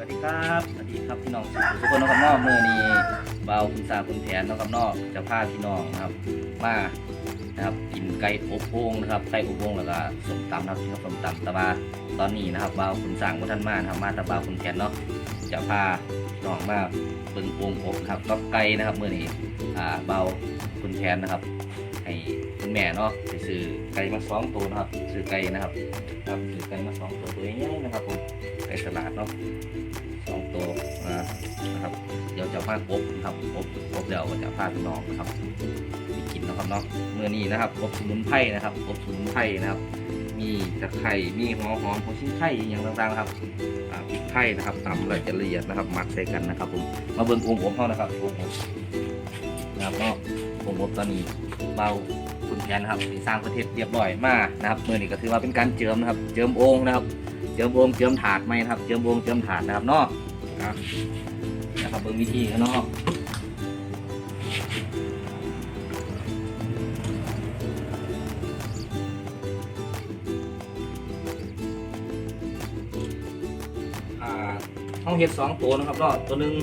วัสดีครับสวัสดีครับพี่น้องทุกคนนะครับนอกมือนี้เบาคุณสาคุณแผนนะครับนอกจะพาพี่น้องนะครับมานะครับกินไก่อบโอ่งนะครับไก่อบโอ่งแล้วก็สมตำนะครับที่เขาสมตำแต่ว่าตอนนี้นะครับเบาคุณสร้างพุท่านมานะครับมาแต่เบาคุณแผนเนาะจะพาพี่น้องมาเบิ่งโอ่งอบครับก็ไก่นะครับมือนี้อ่าเบาคุณแผนนะครับให้คุณแม่เนาะไปซื้อไก่มาสองตัวนะครับซื้อไก่นะครับครับซื้อไก่มาสองตัวตัวใหญ่ๆนะครับผมไก่ตลาดเนาะ เดี๋ยวจะพาอบนะครับอบอบเดี๋ยวจะพาพี่น้องนะครับไปกินนะครับเนาะเมื่อนี้นะครับอบสมุนไพรนะครับอบสมุนไพรนะครับ มีตะไคร่มีหัวหอมหัวชิ้นไข่อย่างต่างๆนะครับพริกไข่นะครับตำละเอียดนะครับมักใส่กันนะครับ ผมมาเบิ่งองค์อบเขานะครับองค์อบนะครับเนาะองค์อบตอนนี้เบาคุณแผนนะครับมีสร้างประเทศเรียบร้อยมากนะครับเมื่อนี้ก็ถือว่าเป็นการเจิมนะครับ เจิมองค์นะครับ เจิมวงเจิมถาดไหมนะครับ เจิมวงเจิมถาดนะครับเนาะ นะครับเบิ่งวิธีกันเนาะอ่าห้องเห็ดสองตัวนะครับเนาะตัวหนึง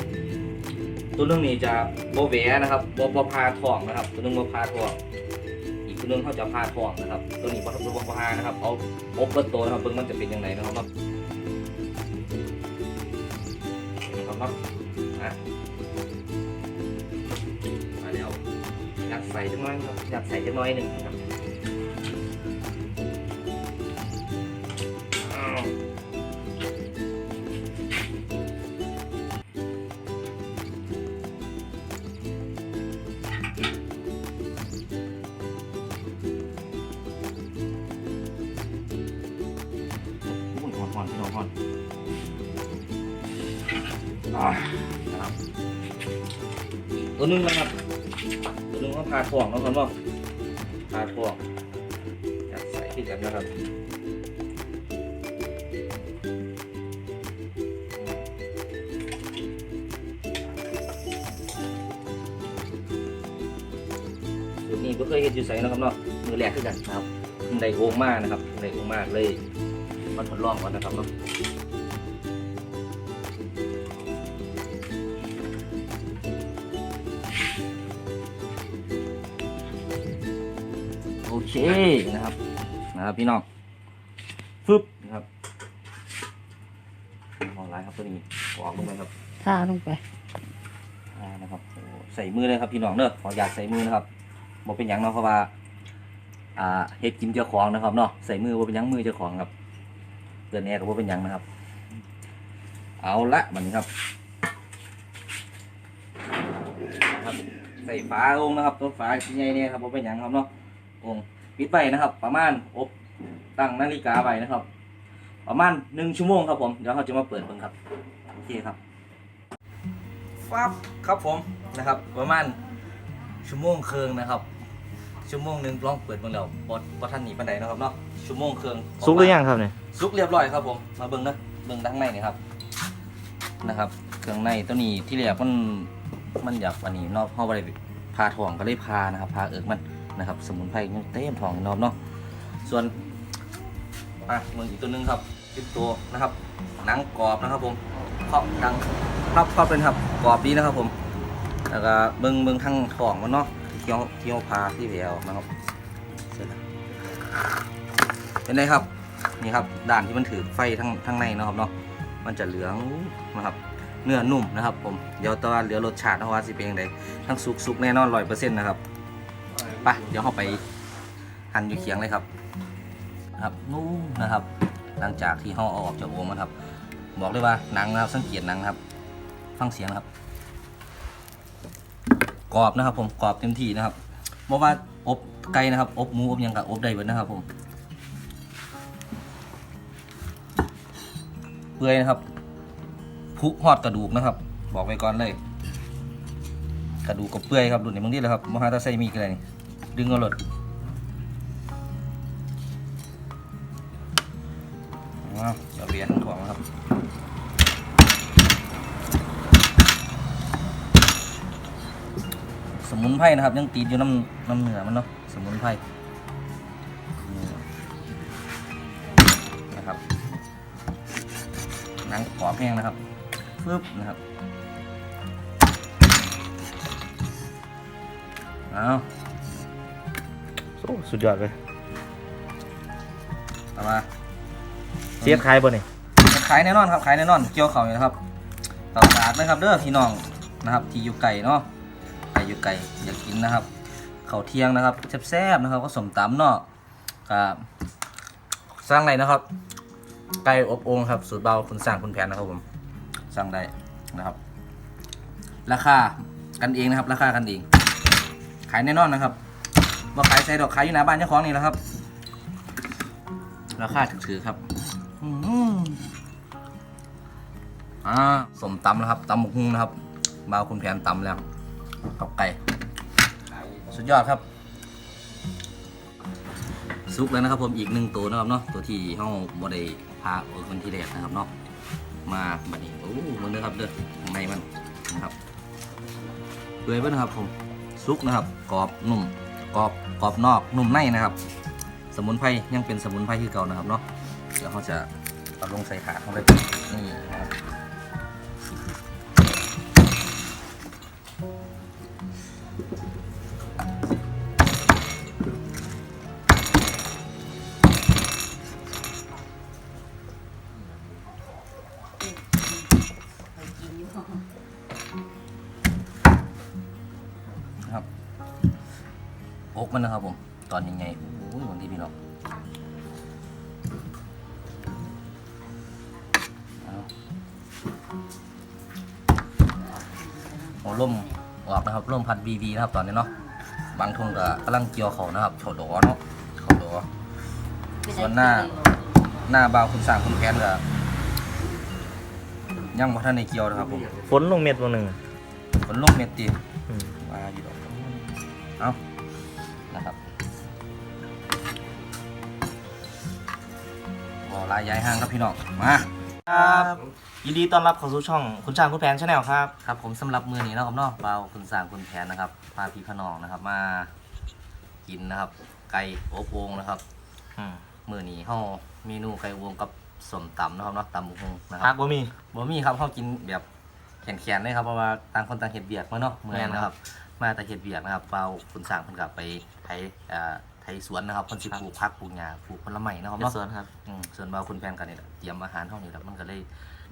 ตัวหนึงนี่จะโบแหวนะครับโบโบพาทองนะครับ ตัวหนึงโบพาทองอีกตัวหนึงเขาจะพาทองนะครับ ตัวนี้โบโบพานะครับเอาอบเบิดตัวนะครับเบิ่งมันจะเป็นยังไงนะครับ อะมาแล้วยัดใส่จังน้อยครับยัดใส่จังน้อยหนึ่งครับ ตัวนึงนะครับตัวนึงก็พาถ่วงนะครับเนาะพาถ่วงยัดใส่ที่กันนะครับสูตรนี้ก็เคยเห็นอยู่ใส่นะครับเนาะมือแรกขึ้นกันนะครับเพิ่งได้โอ่งมากนะครับเพิ่งได้โอ่งมากเลยมันทดลองก่อนนะครับเนาะ เคนะครับนะครับพี่น้องฟึบนะครับมองไลน์ครับตัวนี้ออกลงไปครับทาลงไปอ่านะครับโอ้ใส่มือเลยครับพี่น้องเนอะขออยากใส่มือนะครับบอกเป็นอย่างเนาะเพราะว่าอ่าเฮ็ดกินเจ้าของนะครับเนาะใส่มือว่าเป็นหยังมือเจ้าของครับเกินแอร์ก็ว่าเป็นหยังนะครับ เอาละมันนี้ครับครับ ใส่ฝาองค์นะครับตัวฝาชิ้นใหญ่เนี่ยครับว่าเป็นหยังครับเนาะองค์ ปิดไว้นะครับ ประมาณอบตั้งนาฬิกาไว้นะครับ ประมาณหนึ่งชั่วโมงครับผมเดี๋ยวเราจะมาเปิดเบิ่งครับโอเคครับฟับครับผมนะครับ ประมาณชั่วโมงครึ่งนะครับ ชั่วโมงหนึ่งลองเปิดเบิ่งแล้วบดบดท่านหนีปันไดนะครับเนาะชั่วโมงครึ่งซุกหรือยังครับเนี่ยซุกเรียบร้อยครับผม มาเบิ่งนะเบิ่งด้านในนี่ครับ นะครับ เครื่องในตัวนี้ที่เรียกมัน มันอยากอันนี้เนาะเพราะว่าอะไรพาทองก็เลยพานะครับ พาเอิกมัน นะครับ สมุนไพรเต็มทองอยู่เนาะเนาะส่วนอะมืออีกตัวหนึงครับเป็นตัวนะครับหนังกรอบนะครับผมเคาะดังครับครับเป็นครับกรอบดีนะครับผมแล้วก็เบิ่งเบิ่งทั้งทองมันเนาะเที่ยวเที่ยวพาที่แหววนะครับเสร็จแล้วเป็นไงครับนี่ครับด่านที่มันถือไฟทั้งทั้งในนะครับเนาะมันจะเหลืองนะครับ เนื้อนุ่มนะครับผมเดี๋ยวตอนเหลือรสชาตินะว่าสิเป็นยังไงทั้งสุกสุกแน่นอนร้อยเปอร์เซ็นต์นะครับ ไปเดี๋ยวเราไปหั่นอยู่เคียงเลยครับ ครับนุ่มนะครับ หลังจากที่เราเอาออกจากโอ่งมันครับ บอกเลยว่าหนังนะครับสังเกตหนังครับ ฟังเสียงนะครับกรอบนะครับ ผมกรอบเต็มที่นะครับบอกว่าอบไก่นะครับ อบหมูอบยังกับอบได้เบิดนะครับ ผมเปื่อยนะครับพุหอดกระดูกนะครับ บอกไว้ก่อนเลย กระดูกกับเปื่อยครับดูในี่บางทีเลยครับมหาตาไซมีกันเลยนี่ ดึงเอาหลดว้าวเดี๋ยวเรียนของครับสมุนไพรนะครับ ยังติดอยู่น้ำน้ำเหนือมันเนาะสมุนไพรนี่นะครับหนังกรอบแห้งนะครับฟึบนะครับเอา อ้สุดยอดเลยเอามาเสียขายบ่นี่ขายแน่นอนครับขายแน่นอนเกี่ยวเขาอยู่นะครับต่อสากนะครับเด้อพี่น้องนะครับ ที่อยู่ไก่เนาะไก่อยู่ไก่อยากกินนะครับเขาวเที่ยงนะครับแซ่บๆนะครับก็สมตำเนาะกับสร้างไรนะครับ ไก่อบโอ่งครับสูตรเบาคุณสั่งคุณแผนนะครับผมสั่งได้นะครับ ราคากันเองนะครับ ราคากันเอง ขายแน่นอนนะครับ บ่ขายใส่ดอกขายอยู่หน้าบ้านเจ้าของนี่แหละครับ ราคาถือๆครับอืมอ่าสมตำแล้วครับตำหมกฮุงนะครับบาวคุณแผนตำแล้วกับไก่ สุดยอดครับ ซุปแล้วนะครับผมอีกหนึ่งตัวนะครับเนาะตัวที่ห้องบไดพาโอ้คนที่แรกนะครับเนาะมาบัดนี้โอ้มันเด้อครับเด้อข้างในมันนะครับเปื่อยเบ้นะครับผมซุปนะครับกรอบนุ่ม กรอบกรอบนอกนุ่มในนะครับ สมุนไพรยังเป็นสมุนไพรคือเก่านะครับเนาะเดี๋ยวเขาจะเอาลงใส่ขาเข้าไปนี่นะครับ มันนะครับผม ตอนยังไงโอ้ยวันที่พี่น้องโอ้ล่มออกนะครับล่มพัดบีบีนะครับตอนนี้เนาะบางทุ่งก็กำลังเกี่ยวเขานะครับเขาดอเนาะเขาดอส่วนหน้าหน้าบาวคุณสร้างคุณแพนก็ยังบ่ทันในเกี่ยวนะครับผมฝนลงเม็ดวันหนึ่งฝนลงเม็ดตีอืมมาอยู่ดอกเอา ลายย้ายห้างครับพี่น้องมาครับยินดีต้อนรับเข้าสู่ช่องคุณช่างคุณแผนชาแนลครับครับผมสำหรับมือนี้นะครับเนาะเบาคุณสางคุณแผนนะครับพาพี่พน้องนะครับมากินนะครับ ไก่อบโอ่งนะครับอืมมือนี้เฮาเมนูไก่อบโอ่งกับสมตำนะครับเนาะตำบุกฮงนะคพัรักบบ่มี บ่มีครับเฮากินแบบแข็งๆเลยครับเพราะว่าต่างคนต่างเฮ็ดเบียกมาเนาะมื้อนั้นะครับ มาแต่เฮ็ดเบียกนะครับเบาคุณสางเพิ่นก็ไปไถเอ่อ ไถสวนนะครับเพิ่นสิปลูกผักปลูกหญ้าปลูกผลไม้นะครับเนาะเนาะสวนครับอืมส่วนเบาคุณแฟนกันนี่แหละเตรียมอาหารเท่านี้แหละมันก็เลย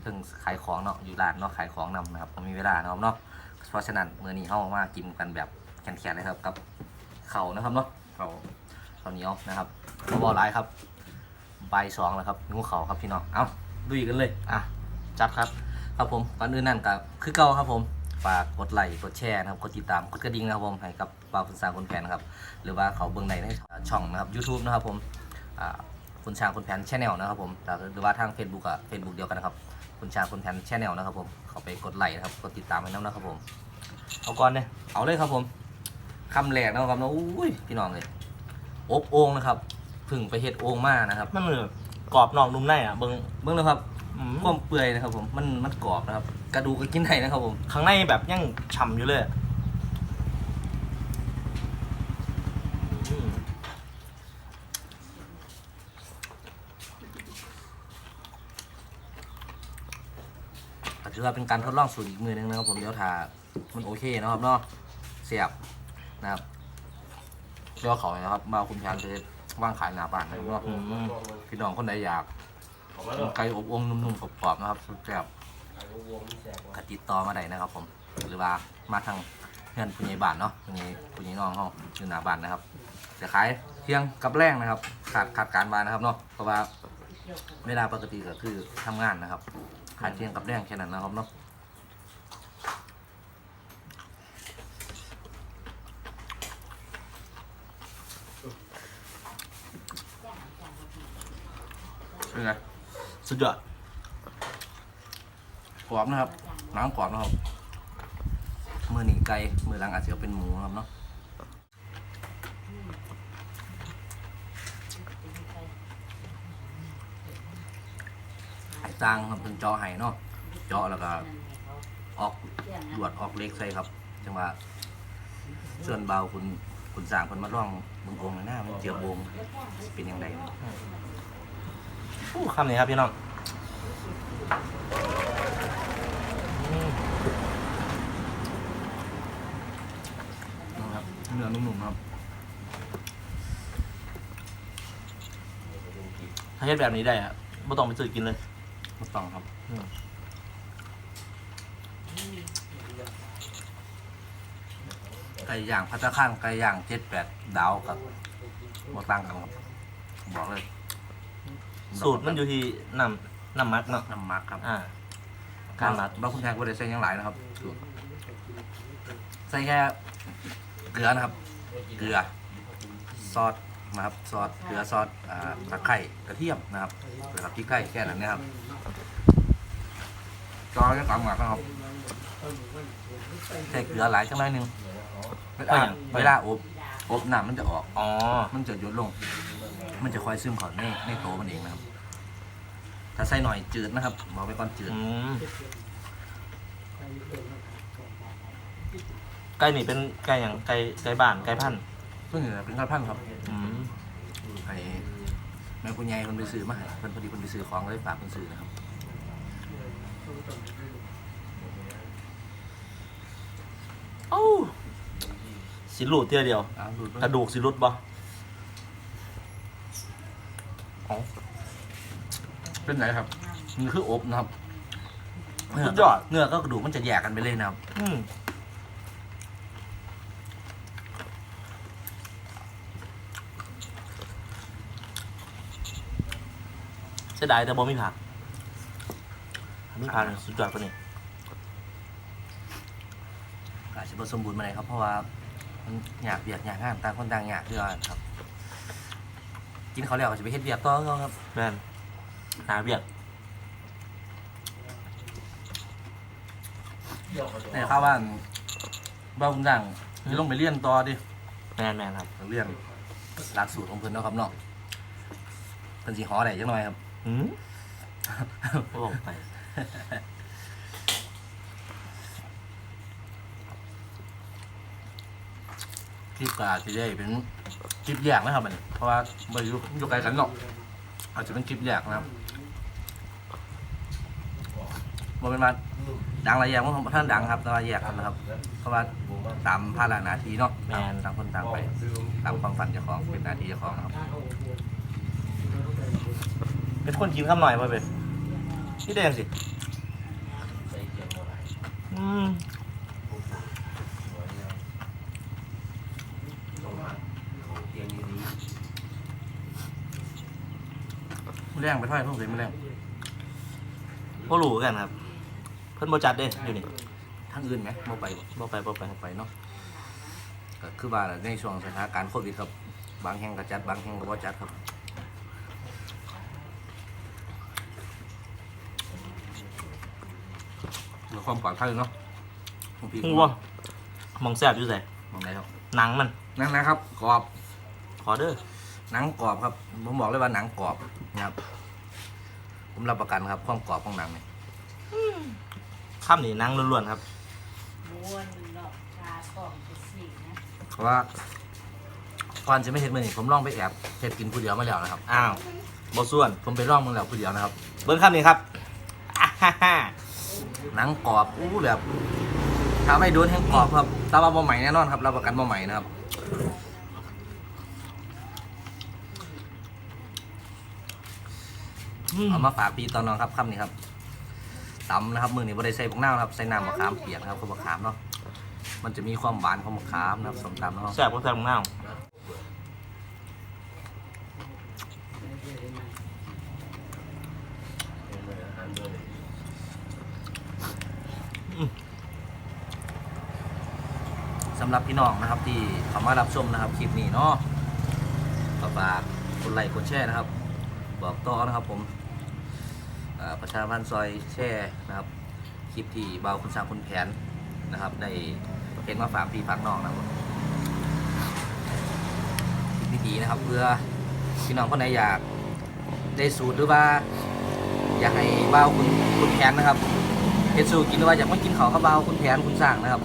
เพิ่งขายของเนาะอยู่ร้านเนาะขายของนำนะครับผมมีเวลานะครับเนาะเพราะฉะนั้นมื้อนี้เฮามากินกันแบบแข็งๆเลยครับกับข้าวนะครับเนาะข้าวข้าวเหนียวนะครับบ่บ่หลายครับบ่ายสองแล้วครับหิวข้าวครับพี่น้องเอ้าดุยกันเลยอะจัดครับครับผมก่อนอื่นนั่นก็คือเก่าครับผมฝากกดไลค์กดแชร์นะครับกดติดตามกดกระดิ่งนะครับผมให้กับ บ่าวคุณสร้างคนแฟนนะครับหรือว่าเขาเบิ่งในในช่องนะครับ YouTube นะครับผมอ่าคุณช้างคุณแผนชแนลนะครับผมหรือว่าทาง Facebook อะ Facebook เดียวกันนะครับคุณช้างคุณแผนชแนลนะครับผมเขาไปกดไลค์นะครับกดติดตามให้น้ำนะครับผมเอาก่อนเนี่ยเอาเลยครับผมคำแรกนะครับนะอุ้ยพี่น้องเลยอบโอ่งนะครับเพึ่งไปเฮ็ดโอ่งมานะครับมันเหมือนกรอบนอกนุ่มในอะเบิ่งเบื้องเลยครับอืมความเปื่อยนะครับผมมันมันกรอบนะครับ กระดูกก็กินได้นะครับผมข้างในแบบยังฉ่ำอยู่เลยอะอืม ก็ ถือว่าเป็นการทดลองสูตรอีกมือหนึงนะครับผมเดี๋ยวถ้ามันโอเคนะครับเนาะเสียบนะครับเดี๋ยวเขานะครับ มาคุณแผนจะว่างขายหน้าบ้านนะครับเนาะอืมพี่น้องคนใดอยากไก่อบองนุ่มๆกรอบๆนะครับแซ่บกติดต่อมาได้นะครับ ผมหรือว่ามาทางเพื่อนผู้ใหญ่บ้านเนาะผู้ใหญ่ผู้ใหญ่น้องเขาอยู่หน้าบ้านนะครับจะขายเที่ยงกับแรงนะครับขาดขาดการบานนะครับเนาะเพราะว่าเวลาปกติก็คือทำงานนะครับ ขาดเที่ยงกับแรงแค่นั้นนะครับเนาะเป็นไงสุดยอดกรอบนะครับ น้ำกรอบนะครับ มือหนีไก่มือหลังอาจจะเป็นหมูนะครับเนาะ สร้างครับเป็นจอะให้เนาะจอแล้วก็ออกดวดออกเล็กใส่ครับจังหวะเส้วนเบาคุณคุณสร้างคนมาล่องบึงองหน้ามันเจียบวงเป็นยังไงผู้คำนี้ครับพี่น้องนะครับเนื้อนุ่มๆครับถ้าเฮ็ดแบบนี้ได้อะไม่ต้องไปซื้อกินเลย ถูกต้องครับอืมไก่ย่างพัตตาข้างไก่ย่างเจ็ดแปดดาวครับบต่างกันครับบอกเลย สูตรมันอยู่ที่น้ำน้ำมักเนาะน้ำมักครับอ่าการมักบางคุณแทนก็ได้ใส่หยังหลายนะครับใส่แค่เกลือนะครับ เกลือซอส นะครับซอสเกลือซอสอ่าตะไคร้กระเทียมนะครับแล้วก็พริกไก่แค่นั้นนะครับจอยังกำหมักนะครับใส่เกลือหลายจังเลยหนึงเวลาเวลาอบอบน้ำมันจะออกอ๋อ มันจะหยดลง มันจะคอยซึมเข้าในในโตมันเองนะครับ ถ้าใส่หน่อยจืดนะครับบอกไปก่อนจืดอืมไก่นี่เป็นไก่อย่างไก่ไก่บ้านไก่พันธุ์ ซึ่งนี่เป็นข้าวพันธุ์ครับอืมไอ้แม่คุณยายคนไปซื้อมาให้เพิ่นพอดีคนไปซื้อของเลยฝากคนซื้อนะครับโอ้สิรูดเทียเดียว อ้าวดูดกระดูกสิรุดบ่อ๋อเป็นไหนครับนี่คืออบนะครับสุดยอด เนื้อก็กระดูกมันจะแยกกันไปเลยนะครับ อืม สียดายแต่บ่มีผักมีผักนี่สุดยอดกว่านี้อาจจะผสมบูรณ์มาเลยครับเพราะว่ามันอยากเบียดอยากงานต่างคนต่างอยากเพื่อครับ กินเขาวแล้วก็จะไปเฮ็ดเบียกต่อเขาครับแม่นหนาเวียดแต่ข้าวบ้านบ้านคุณดังจะลงไปเรียนต่อดิแม่นแม่นครับเรียนหลักสูตรของเพิ่นเนาะครับเนาะเพิ่นสิหอได้จังหน่อยครับ หืมก็ลงไป คลิปก็อาจจะได้เป็นคลิปแยกนะครับอันนี้เพราะว่าบ่อยู่อยู่ไกลกันเนาะอาจจะเป็นคลิปแยกนะครับบ่เป็นมาดังหลายอย่างว่าท่านดังครับแต่ว่าแยกกันนะครับ เพราะว่าตามภาระหน้าที่เนาะแม่นต่างคนต่างไป ตามความฝันเจ้าของเป็นหน้าที่เจ้าของนะครับ เป็นคนกินข้าวหน่อยป่ะเป็นพี่แดงสิอืมแรงไปเท่าไหร่เพิ่งเคยไม่แรงพวกรู้กันครับ เพิ่นบ่จัดเด้อยู่นี่ทั้งอื่นไหมบ่ไปบ่บ่ไปบ่ไปบ่ไปเนาะก็คือว่าในช่วงสถานการณ์โควิดครับ บางแห่งก็จัดบางแห่งก็บ่จัดครับ เพื่อ ความปลอดภัยเนาะของพี่ฮู้บ่มองแซ่บอยู่ไสมองได้ครับหนังมันหนังนะครับกรอบขอเด้อหนังกรอบครับ ผมบอกเลยว่าหนังกรอบนะครับ ผมรับประกันครับ ความกรอบของหนังเนี่ยข้ามนี่หนังล้วนๆครับม้วนเนาะชาของจะสีนะเพราะว่าก่อนจะไม่เห็นมือนี่ผมลองไปแอบเห็ดกินผู้เดียวมาแล้วนะครับ อ้าวบ่ส่วน ผมไปลองมึงแล้วผู้เดียวนะครับ เบิ่งคำนี้ครับอ่าฮ่าฮ่า หนังกรอบอู้แบบถ้าไม่โดนแห้งกรอบครับแต่ว่าบ่ใหม่แน่นอนครับรับประกันบ่ใหม่นะครับอืมเอามาฝากปีตอนน้องครับคำนี้ครับตำนะครับมือนี้บ่ได้ใส่พวกน้ำครับใส่น้ำมะขามเปียกนะครับข้าวมะขามเนาะมันจะมีความหวานของมะขามนะครับสมตำเนาะแซ่บบ่แซ่บของเน่าอืม สำ หรับพี่น้องนะครับ ที่เข้ามารับชมนะครับคลิปนี้เนาะฝากกดไลค์กดแชร์นะครับ บอกต่อนะครับผมประชาพันธ์ซอยแช่นะครับคลิปที่เบาคุณสางคุณแผนนะครับได้เห็นมาฝากพี่ฝากน้องนะครับคลิปดีๆนะครับ เพื่อพี่น้องคนไหนอยากได้สูตรหรือว่า อยากให้เบาคุณคุณแผนนะครับเฮ็ดสูตรกินหรือว่าอยากมากินของกับเบาคุณแผนคุณสร้างนะครับ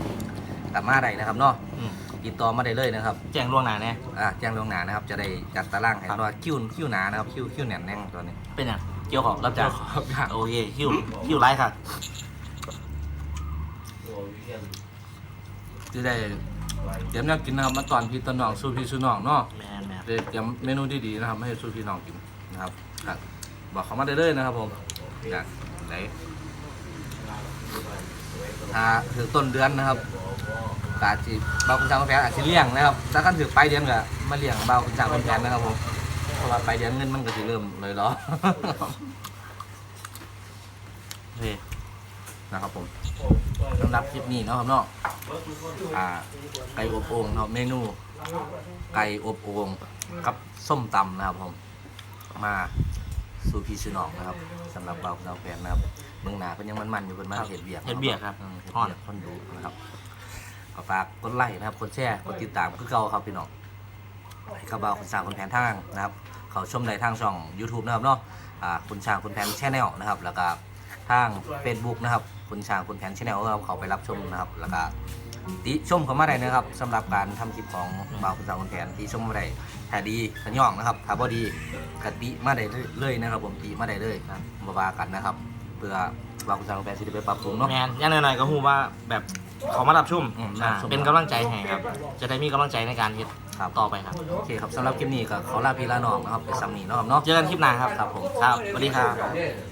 กลับมาได้นะครับเนาะอืมติดต่อมาได้เลยนะครับแจ้งล่วงหน้าแน่อ่าแจ้งล่วงหน้านะครับ จะได้จัดตารางให้ครับว่าคิวคิวหนานะครับคิวคิวแน่นแน่งตอนนี้เป็นหยังเกี่ยวของรับจ้างครับโอเคหิวหิวไรครับจะได้เตรียมแนวกินนะครับมาตอนพี่ตอนน้องสู้พี่สู้น้องเนาะแมนแมนเตรียมเมนูดีๆนะครับให้สู้พี่น้องกินนะครับครับบอกเขามาได้เลยนะครับผมอยากไหนถ้าถือต้นเดือนนะครับ กอาจจีเบาคุณจางคนแพนอาจจะเลี้ยงนะครับถ้ากันถือปลายเดือนก็มาเลี้ยงเบาคุณจางคนแพนนะครับผมเพราะว่าปลายเดือนเงินมันก็จะเริ่มเลยเหรอโอเคนะครับผมสำหรับคลิปนี้เนาะครับเนาะอ่าไก่อบโอ่งนะครับเมนู ไก่อบโอ่งกับส้มตำนะครับผม มาสู่พี่ชื่อน้องนะครับสำหรับเราเราแฟนนะครับเมืองหนาเป็นยังมันๆอยู่เป็นมาเห็ดเบียกเฮ็ดเบียกครับอืมเห็ดฮ้อนเบียกคนดูนะครับ ก็ฝากกดไลค์นะครับกดแชร์กดติดตามคือเก่าครับพี่น้องให้กับเราคุณสร้างคนแผนทางนะครับ เขาชมในทางช่อง YouTube นะครับเนาะอ่าคุณช้างคุณแผนแชแนลนะครับ แล้วก็ทาง Facebook นะครับ คุณช้างคุณแผนแชแนลก็เขาไปรับชมนะครับ แล้วก็ติชมเขามาได้นะครับสำหรับการทำคลิปของบ่าคุณช้างคุณแผนที่ชมมาได้ถ้าดีขย่องนะครับถ้าบ่ดีกติมาได้เลยนะครับ ผมติมาได้เลยครับบ่ว่ากันนะครับ เพื่อบ่าคุณช้างคุณแผนสิได้ไปปรับปรุงเนาะ แมนอย่างหน่อยๆก็ฮู้ว่าแบบ เขามารับชุ่มอืมอ่ารับชมเป็นกำลังใจให้ครับ จะได้มีกำลังใจในการเฮ็ดครับต่อไปครับ โอเคครับสำหรับคลิปนี้ก็ขอลาพี่ลาน้องนะครับไปซ้ำนี้เนาะครับเนาะ เจอกันคลิปหน้าครับครับผมครับสวัสดีครับค